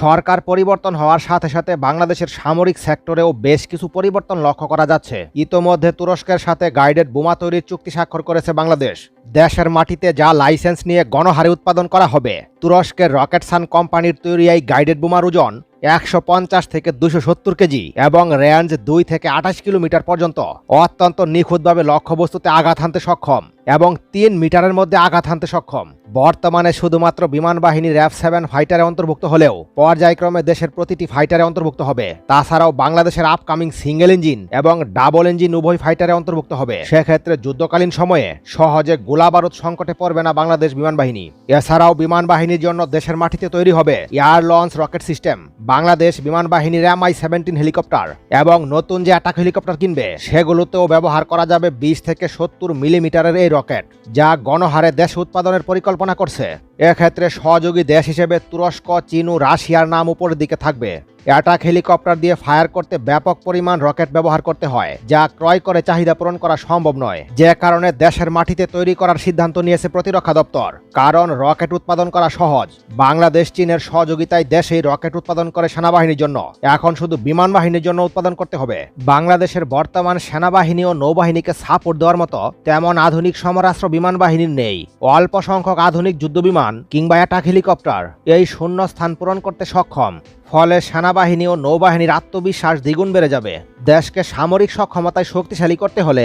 সরকার পরিবর্তন হওয়ার সাথে সাথে বাংলাদেশের সামরিক সেক্টরেও বেশ কিছু পরিবর্তন লক্ষ্য করা যাচ্ছে। ইতোমধ্যে তুরস্কের সাথে গাইডেড বোমা তৈরির চুক্তি স্বাক্ষর করেছে বাংলাদেশ। দেশের মাটিতে যা লাইসেন্স নিয়ে গণহারে উৎপাদন করা হবে, তুরস্কের রকেট সান কোম্পানির তৈরি এই গাইডেড বোমার ওজন একশো পঞ্চাশ থেকে দুশো সত্তর কেজি এবং রেঞ্জ দুই থেকে আঠাশ কিলোমিটার পর্যন্ত। অত্যন্ত নিখুঁতভাবে লক্ষ্যবস্তুতে আঘাত হানতে সক্ষম এবং তিন মিটারের মধ্যে আঘাত হানতে সক্ষম। বর্তমানে শুধুমাত্র বিমান বাহিনীর সেভেন ফাইটারে অন্তর্ভুক্ত হলেও পর্যায়ক্রমে দেশের প্রতিটি ফাইটারে অন্তর্ভুক্ত হবে। তাছাড়াও বাংলাদেশের আপকামিং সিঙ্গেল ইঞ্জিন এবং ডাবল ইঞ্জিন উভয় ফাইটারে অন্তর্ভুক্ত হবে। সেক্ষেত্রে যুদ্ধকালীন সময়ে সহজে গোলাবারুদ সংকটে পড়বে না বাংলাদেশ বিমান বাহিনী। এছাড়াও বিমান বাহিনীর জন্য দেশের মাটিতে তৈরি হবে air launch rocket system. Bangladesh বিমান বাহিনীর এমআই সেভেন্টিন হেলিকপ্টার এবং নতুন যে অ্যাটাক হেলিকপ্টার কিনবে, সেগুলোতেও ব্যবহার করা যাবে বিশ থেকে সত্তর মিলিমিটারের এই রকেট, যা গণহারে দেশ উৎপাদনের পরিকল্পনা করছে। এক্ষেত্রে সহযোগী দেশ হিসেবে তুরস্ক, চীন ও রাশিয়ার নাম উপরের দিকে থাকবে। অ্যাটাক হেলিকপ্টার দিয়ে ফায়ার করতে ব্যাপক পরিমাণ রকেট ব্যবহার করতে হয়, যা ক্রয় করে চাহিদা পূরণ করা সম্ভব নয়। যে কারণে দেশের মাটিতে তৈরি করার সিদ্ধান্ত নিয়েছে প্রতিরক্ষা দপ্তর। কারণ রকেট উৎপাদন করা সহজ। বাংলাদেশ, চীনের সহযোগিতায় দেশেই রকেট উৎপাদন করে সেনাবাহিনীর জন্য। এখন শুধু বিমান বাহিনীর জন্য উৎপাদন করতে হবে। বাংলাদেশের বর্তমান সেনাবাহিনী ও নৌবাহিনীকে সাপোর্ট দেওয়ার মতো তেমন আধুনিক সমরাস্ত্র বিমান বাহিনীর নেই। অল্প সংখ্যক আধুনিক যুদ্ধবিমান কিংবা অ্যাটাক হেলিকপ্টার এই শূন্য স্থান পূরণ করতে সক্ষম। ফলে সেনাবাহিনী ও নৌবাহিনীর আত্মবিশ্বাস দ্বিগুণ বেড়ে যাবে। দেশকে সামরিক সক্ষমতায় শক্তিশালী করতে হলে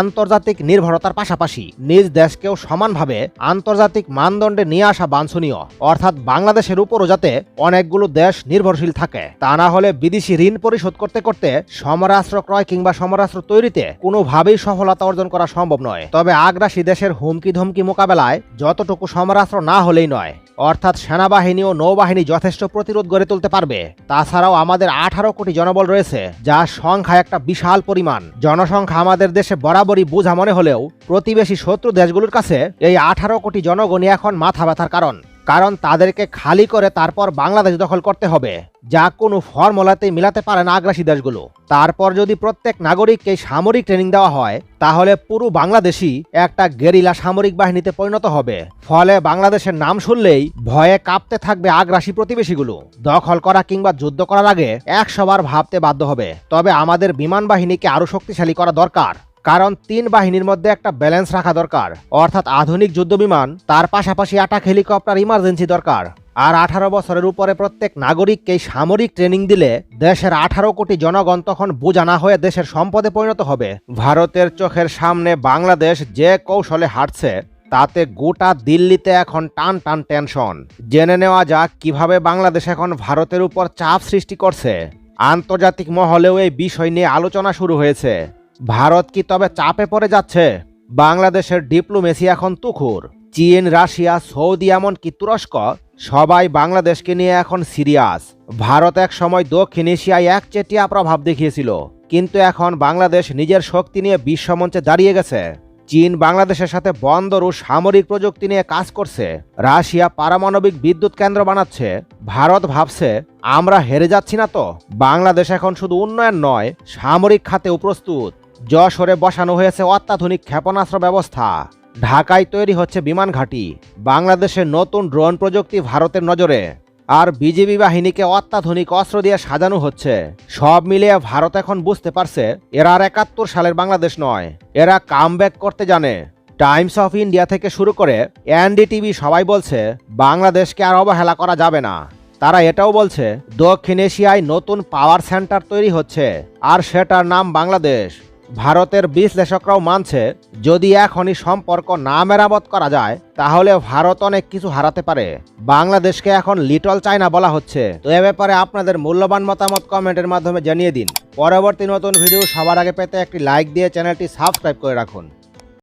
আন্তর্জাতিক নির্ভরতার পাশাপাশি নিজ দেশকেও সমানভাবে আন্তর্জাতিক মানদণ্ডে নিয়ে আসা বাঞ্ছনীয়। অর্থাৎ বাংলাদেশের উপরও যাতে অনেকগুলো দেশ নির্ভরশীল থাকে। তা না হলে বিদেশি ঋণ পরিশোধ করতে করতে সমরাস্ত্র ক্রয় কিংবা সমরাস্ত্র তৈরিতে কোনোভাবেই সফলতা অর্জন করা সম্ভব নয়। তবে আগ্রাসী দেশের হুমকি ধমকি মোকাবেলায় যতটুকু সমরাস্ত্র না হলেই নয়। অর্থাৎ সেনাবাহিনী ও নৌবাহিনী যথেষ্ট প্রতিরোধ গড়ে তুলতে পারবে। তাছাড়াও আমাদের আঠারো কোটি জনবল রয়েছে, যা সংখ্যা একটা বিশাল পরিমাণ। জনসংখ্যা আমাদের দেশে বরাবরই বোঝা মনে হলেও প্রতিবেশী শত্রু দেশগুলোর কাছে এই আঠারো কোটি জনগণই এখন মাথা ব্যথার কারণ। কারণ তাদেরকে খালি করে তারপর বাংলাদেশ দখল করতে হবে। যা কোনো ফর্মুলাতে মিলাতে পারে না আগ্রাসী দেশগুলো। তারপর যদি প্রত্যেক নাগরিককে সামরিক ট্রেনিং দেওয়া হয়, তাহলে পুরো বাংলাদেশই একটা গেরিলা সামরিক বাহিনীতে পরিণত হবে। ফলে বাংলাদেশের নাম শুনলেই ভয়ে কাঁপতে থাকবে আগ্রাসী প্রতিবেশীগুলো। দখল করা কিংবা যুদ্ধ করার আগে একশোবার ভাবতে বাধ্য হবে। তবে আমাদের বিমান বাহিনীকে আরও শক্তিশালী করা দরকার। কারণ তিন বাহিনীর মধ্যে একটা ব্যালেন্স রাখা দরকার। অর্থাৎ আধুনিক যুদ্ধবিমান তার পাশাপাশি অ্যাটাক হেলিকপ্টার ইমার্জেন্সি দরকার। আর আঠারো বছরের উপরে প্রত্যেক নাগরিককে সামরিক ট্রেনিং দিলে দেশের আঠারো কোটি জনগণ তখন বোঝা না হয়ে দেশের সম্পদে পরিণত হবে। ভারতের চোখের সামনে বাংলাদেশ যে কৌশলে হাঁটছে, তাতে গোটা দিল্লিতে এখন টান টান টেনশন জেনে নেওয়া যাক কীভাবে বাংলাদেশ এখন ভারতের উপর চাপ সৃষ্টি করছে। আন্তর্জাতিক মহলেও এই বিষয় নিয়ে আলোচনা শুরু হয়েছে। ভারত কি তবে চাপে পড়ে যাচ্ছে? বাংলাদেশের ডিপ্লোমেসি এখন তুখুর। চীন, রাশিয়া, সৌদি এমনকি তুরস্ক? সবাই বাংলাদেশকে নিয়ে এখন সিরিয়াস। ভারত এক সময় দক্ষিণ এশিয়ায় একচেটিয়া প্রভাব দেখিয়েছিল। কিন্তু এখন বাংলাদেশ নিজের শক্তি নিয়ে বিশ্বমঞ্চে দাঁড়িয়ে গেছে। চীন বাংলাদেশের সাথে বন্দর ও সামরিক প্রযুক্তি নিয়ে কাজ করছে। রাশিয়া পারমাণবিক বিদ্যুৎ কেন্দ্র বানাচ্ছে। ভারত ভাবছে, আমরা হেরে যাচ্ছি না তো? বাংলাদেশ এখন শুধু উন্নয়ন নয়, সামরিক খাতেও প্রস্তুত। যশোরে বসানো হয়েছে অত্যাধুনিক ক্ষেপণাস্ত্র ব্যবস্থা। ঢাকায় তৈরি হচ্ছে বিমান ঘাঁটি। বাংলাদেশের নতুন ড্রোন প্রযুক্তি ভারতের নজরে। আর বিজেপি বাহিনীকে অত্যাধুনিক অস্ত্র দিয়ে সাজানো হচ্ছে। সব মিলিয়ে ভারত এখন বুঝতে পারছে, এরা আর একাত্তর সালের বাংলাদেশ নয়। এরা কাম করতে জানে। টাইমস অফ ইন্ডিয়া থেকে শুরু করে এনডিটিভি সবাই বলছে, বাংলাদেশকে আর অবহেলা করা যাবে না। তারা এটাও বলছে, দক্ষিণ এশিয়ায় নতুন পাওয়ার সেন্টার তৈরি হচ্ছে, আর সেটার নাম বাংলাদেশ। ভারতের বিশ্লেষকরাও মানছে, যদি এখনই সম্পর্ক না মেরামত করা যায়, তাহলে ভারত অনেক কিছু হারাতে পারে। বাংলাদেশকে এখন লিটল চায়না বলা হচ্ছে। তো এ ব্যাপারে আপনাদের মূল্যবান মতামত কমেন্টের মাধ্যমে জানিয়ে দিন। পরবর্তী নতুন ভিডিও সবার আগে পেতে একটি লাইক দিয়ে চ্যানেলটি সাবস্ক্রাইব করে রাখুন।